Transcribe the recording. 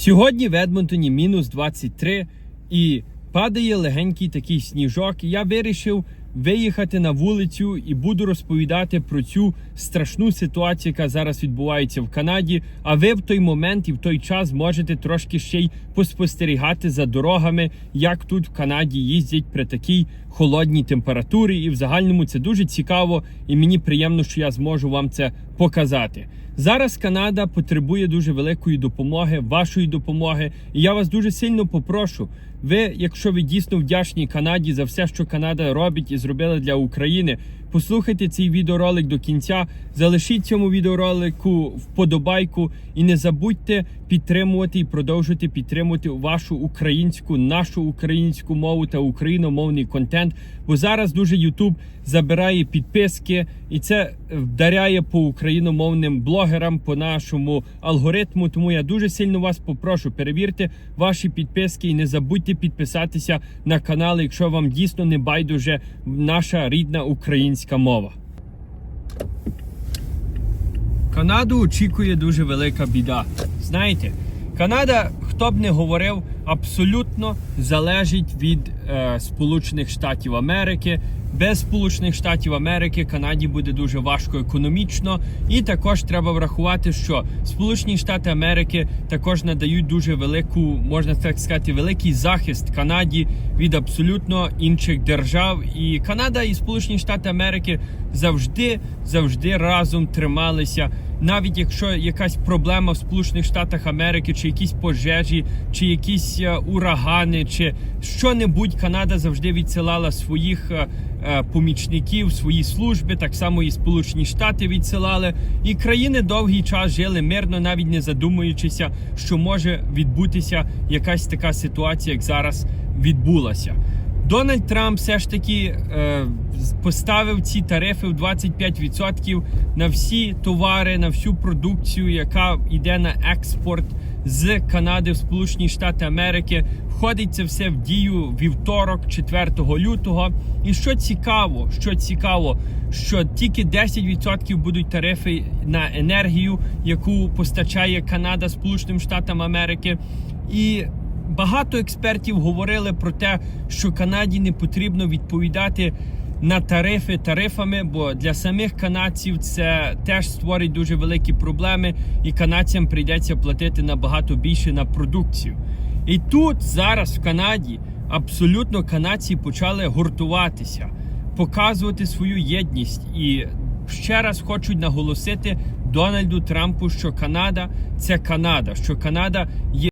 Сьогодні в Едмонтоні мінус 23 і падає легенький такий сніжок. Я вирішив виїхати на вулицю і буду розповідати про цю страшну ситуацію, яка зараз відбувається в Канаді. А ви в той момент і в той час можете трошки ще й поспостерігати за дорогами, як тут в Канаді їздять при такій холодній температурі. І в загальному це дуже цікаво, і мені приємно, що я зможу вам це показати. Зараз Канада потребує дуже великої допомоги, вашої допомоги. І я вас дуже сильно попрошу. Ви, якщо ви дійсно вдячні Канаді за все, що Канада робить і зробила для України, послухайте цей відеоролик до кінця, залишіть цьому відеоролику вподобайку і не забудьте підтримувати і продовжувати підтримувати вашу українську, нашу українську мову та україномовний контент. Бо зараз дуже YouTube забирає підписки, і це вдаряє по україномовним блогерам, по нашому алгоритму. Тому я дуже сильно вас попрошу перевірте ваші підписки і не забудьте підписатися на канал, якщо вам дійсно не байдуже наша рідна українська мова. Канаду очікує дуже велика біда. Знаєте, Канада, хто б не говорив, абсолютно залежить від е, Сполучених Штатів Америки. Без Сполучених Штатів Америки Канаді буде дуже важко економічно, і також треба врахувати, що Сполучені Штати Америки також надають дуже велику, можна так сказати, великий захист Канаді від абсолютно інших держав. І Канада і Сполучені Штати Америки завжди завжди разом трималися. Навіть якщо якась проблема в Сполучених Штатах Америки, чи якісь пожежі, чи якісь е, урагани, чи що-небудь, Канада завжди відсилала своїх е, е, помічників, свої служби, так само і Сполучені Штати відсилали. І країни довгий час жили мирно, навіть не задумуючися, що може відбутися якась така ситуація, як зараз відбулася. Дональд Трамп все ж таки е, поставив ці тарифи в 25% на всі товари, на всю продукцію, яка йде на експорт з Канади в Сполучені Штати Америки. Входить це все в дію вівторок, 4 лютого. І що цікаво, що цікаво, що тільки 10% будуть тарифи на енергію, яку постачає Канада Сполученим Штатам Америки. І Багато експертів говорили про те, що Канаді не потрібно відповідати на тарифи тарифами, бо для самих канадців це теж створить дуже великі проблеми, і канадцям прийдеться платити набагато більше на продукцію. І тут зараз в Канаді абсолютно канадці почали гуртуватися, показувати свою єдність і ще раз хочуть наголосити Дональду Трампу, що Канада це Канада, що Канада є.